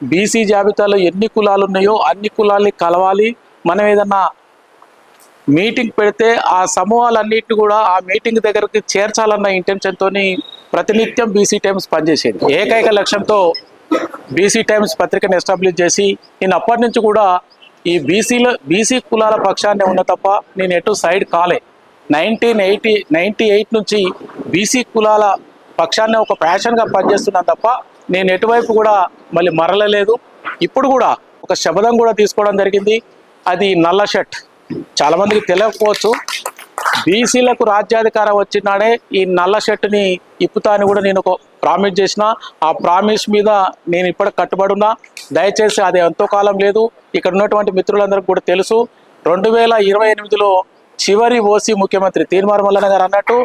BC జాబితాలో ఎన్ని కులాలు ఉన్నాయో అన్ని కులాల్ని కలవాలి. మనం ఏదన్నా మీటింగ్ పెడితే ఆ సమూహాలన్నిటిని కూడా ఆ మీటింగ్ దగ్గరికి చేర్చాలన్న ఇంటెన్షన్తో ప్రతినిత్యం బీసీ టైమ్స్ పనిచేసేది. ఏకైక లక్ష్యంతో బీసీ టైమ్స్ పత్రికను ఎస్టాబ్లిష్ చేసి నేను అప్పటి నుంచి కూడా ఈ బీసీలో బీసీ కులాల పక్షాన్ని ఉన్న తప్ప నేను ఎటు సైడ్ కాలే. నైన్టీన్ ఎయిటీ నైంటీ ఎయిట్ నుంచి బీసీ కులాల పక్షాన్ని ఒక ప్యాషన్గా పనిచేస్తున్నాను తప్ప నేను ఎటువైపు కూడా మళ్ళీ మరలలేదు. ఇప్పుడు కూడా ఒక శబదం కూడా తీసుకోవడం జరిగింది. అది నల్ల షర్ట్. చాలామందికి తెలియకపోవచ్చు. బీసీలకు రాజ్యాధికారం వచ్చినాడే ఈ నల్ల షర్ట్ని ఇప్పుతా అని కూడా నేను ఒక ప్రామిస్ చేసిన. ఆ ప్రామిస్ మీద నేను ఇప్పటికి కట్టుబడున్నా దయచేసి అది ఎంతో కాలం లేదు. ఇక్కడ ఉన్నటువంటి మిత్రులందరికీ కూడా తెలుసు. రెండు వేల ఇరవై ఎనిమిదిలో చివరి ఓసీ ముఖ్యమంత్రి తీన్మార్ మల్లన్న గారు అన్నట్టు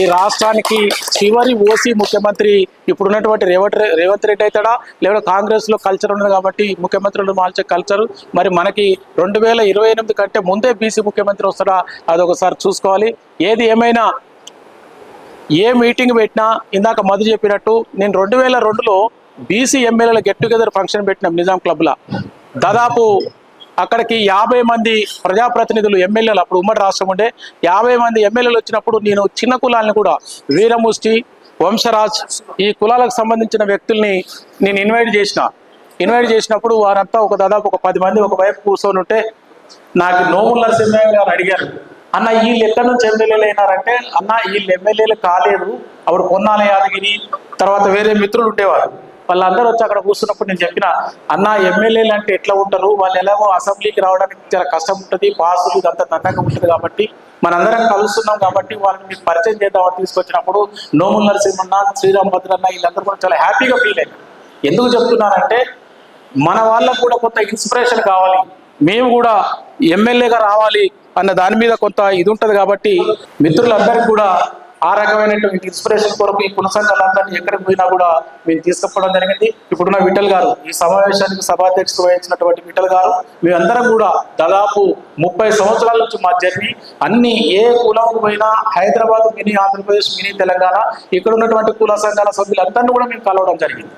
ఈ రాష్ట్రానికి చివరి ఓసీ ముఖ్యమంత్రి ఇప్పుడున్నటువంటి రేవంత్ రేవంత్ రెడ్డి అవుతాడా? లేదా కాంగ్రెస్లో కల్చర్ ఉన్నది కాబట్టి ముఖ్యమంత్రులు మార్చే కల్చరు. మరి మనకి రెండు వేల ఇరవై ఎనిమిది కంటే ముందే బీసీ ముఖ్యమంత్రి వస్తాడా? అది ఒకసారి చూసుకోవాలి. ఏది ఏమైనా ఏ మీటింగ్ పెట్టినా ఇందాక మధు చెప్పినట్టు నేను రెండు వేల రెండులో బీసీ ఎమ్మెల్యేల గెట్ టుగెదర్ ఫంక్షన్ పెట్టిన నిజాం క్లబ్లో. దాదాపు అక్కడికి యాభై మంది ప్రజాప్రతినిధులు ఎమ్మెల్యేలు అప్పుడు ఉమ్మడి రాష్ట్రం ఉండే. యాభై మంది ఎమ్మెల్యేలు వచ్చినప్పుడు నేను చిన్న కులాలను కూడా వీరముష్టి వంశరాజ్ ఈ కులాలకు సంబంధించిన వ్యక్తుల్ని నేను ఇన్వైట్ చేసిన. ఇన్వైట్ చేసినప్పుడు వారంతా ఒక దాదాపు ఒక పది మంది ఒక వైపు కూర్చొని ఉంటే నాకు నోముల నరసింహయ్య గారు అడిగారు అన్న వీళ్ళు ఎక్కడి నుంచి ఎమ్మెల్యేలు అయినారంటే అన్న వీళ్ళు ఎమ్మెల్యేలు కాలేదు. అప్పుడు పొన్నాల యాదగిరి తర్వాత వేరే మిత్రులు ఉండేవారు. వాళ్ళందరూ వచ్చి అక్కడ కూర్చున్నప్పుడు నేను చెప్పిన అన్న ఎమ్మెల్యేలు అంటే ఎట్లా ఉంటారు? వాళ్ళు ఎలాగో అసెంబ్లీకి రావడానికి చాలా కష్టం ఉంటుంది పాసులు ఇదంతా దండంగా ఉంటుంది కాబట్టి మనందరం కలుస్తున్నాం కాబట్టి వాళ్ళని మీకు పరిచయం చేద్దామని తీసుకొచ్చినప్పుడు నోముల నరసింహన్న శ్రీరామ్ భద్రన్న వీళ్ళందరూ కూడా చాలా హ్యాపీగా ఫీల్ అయ్యారు. ఎందుకు చెప్తున్నానంటే మన వాళ్ళకు కూడా కొంత ఇన్స్పిరేషన్ కావాలి. మేము కూడా ఎమ్మెల్యేగా రావాలి అన్న దాని మీద కొంత ఇది ఉంటుంది కాబట్టి మిత్రులందరికీ కూడా ఆ రకమైనటువంటి ఇన్స్పిరేషన్ కొరకు ఈ పునసంఘాలందరినీ ఎక్కడికి పోయినా కూడా మేము తీసుకుపోవడం జరిగింది. ఇప్పుడున్న విఠల్ గారు ఈ సమావేశానికి సభాధ్యక్షత వహించినటువంటి విఠల్ గారు మేమందరం కూడా దాదాపు ముప్పై సంవత్సరాల నుంచి మా జర్నీ అన్ని ఏ కులంకు పోయినా హైదరాబాద్ మినీ ఆంధ్రప్రదేశ్ మినీ తెలంగాణ ఇక్కడ ఉన్నటువంటి కుల సంఘాల సభ్యులందరినీ కూడా మేము కలవడం జరిగింది.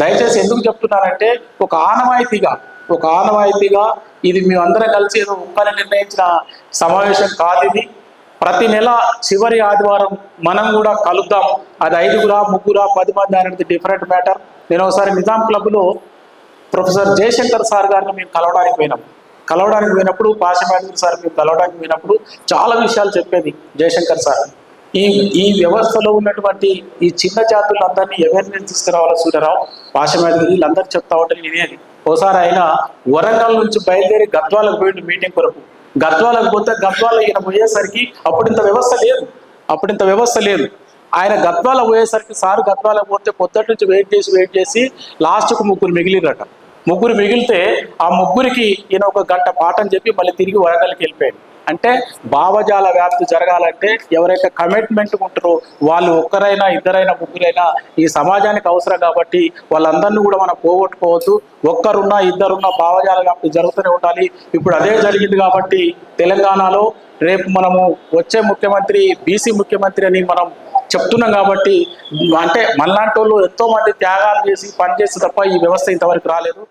దయచేసి ఎందుకు చెప్తున్నానంటే ఒక ఆనవాయితీగా ఒక ఆనవాయితీగా ఇది మేమందరం కలిసి ఏదో ఒక్కని నిర్ణయించిన సమావేశం కాదు ఇది. ప్రతి నెల చివరి ఆదివారం మనం కూడా కలుద్దాం. అది ఐదుగురా ముగ్గురా పది మంది అనేది డిఫరెంట్ మ్యాటర్ నేను ఒకసారి నిజాం క్లబ్లో ప్రొఫెసర్ జయశంకర్ సార్ గారిని మేము కలవడానికి పోయినాం. కలవడానికి పోయినప్పుడు పాశమేంద్ర సార్ మేము కలవడానికి పోయినప్పుడు చాలా విషయాలు చెప్పేది జయశంకర్ సార్. ఈ ఈ వ్యవస్థలో ఉన్నటువంటి ఈ చిన్న జాతులందరినీ అవేర్నెస్ తీసుకురావాలి సూర్యరావు? పాశమేంద్ర వీళ్ళందరూ చెప్తా ఉంటే నేనేది. ఓసారి ఆయన వరంగల్ నుంచి బయలుదేరి గద్వాలకు పోయిండు మీటింగ్ కొరకు. గద్వాలకు పోతే గద్వాల ఈయన పోయేసరికి అప్పుడు ఇంత వ్యవస్థ లేదు. అప్పుడు ఇంత వ్యవస్థ లేదు. ఆయన గద్వాల పోయేసరికి సారు గద్వాల పోతే పొద్దుటి నుంచి వెయిట్ చేసి వెయిట్ చేసి లాస్ట్కు ముగ్గురు మిగిలిరట ముగ్గురు మిగిలితే ఆ ముగ్గురికి ఈయన ఒక గంట పాఠం చెప్పి మళ్ళీ తిరిగి వరంగల్కి వెళ్ళిపోయాడు. అంటే భావజాల వ్యాప్తి జరగాలంటే ఎవరైతే కమిట్మెంట్ ఉంటారో వాళ్ళు ఒక్కరైనా ఇద్దరైనా ముగ్గురైనా ఈ సమాజానికి అవసరం కాబట్టి వాళ్ళందరినీ కూడా మనం పోగొట్టుకోవద్దు. ఒక్కరున్నా ఇద్దరున్నా భావజాల వ్యాప్తి జరుగుతూనే ఉండాలి. ఇప్పుడు అదే జరిగింది కాబట్టి తెలంగాణలో రేపు మనము వచ్చే ముఖ్యమంత్రి బీసీ ముఖ్యమంత్రి అని మనం చెప్తున్నాం కాబట్టి అంటే మనలాంటి వాళ్ళు ఎంతో మంది త్యాగాలు చేసి పనిచేసి తప్ప ఈ వ్యవస్థ ఇంతవరకు రాలేదు.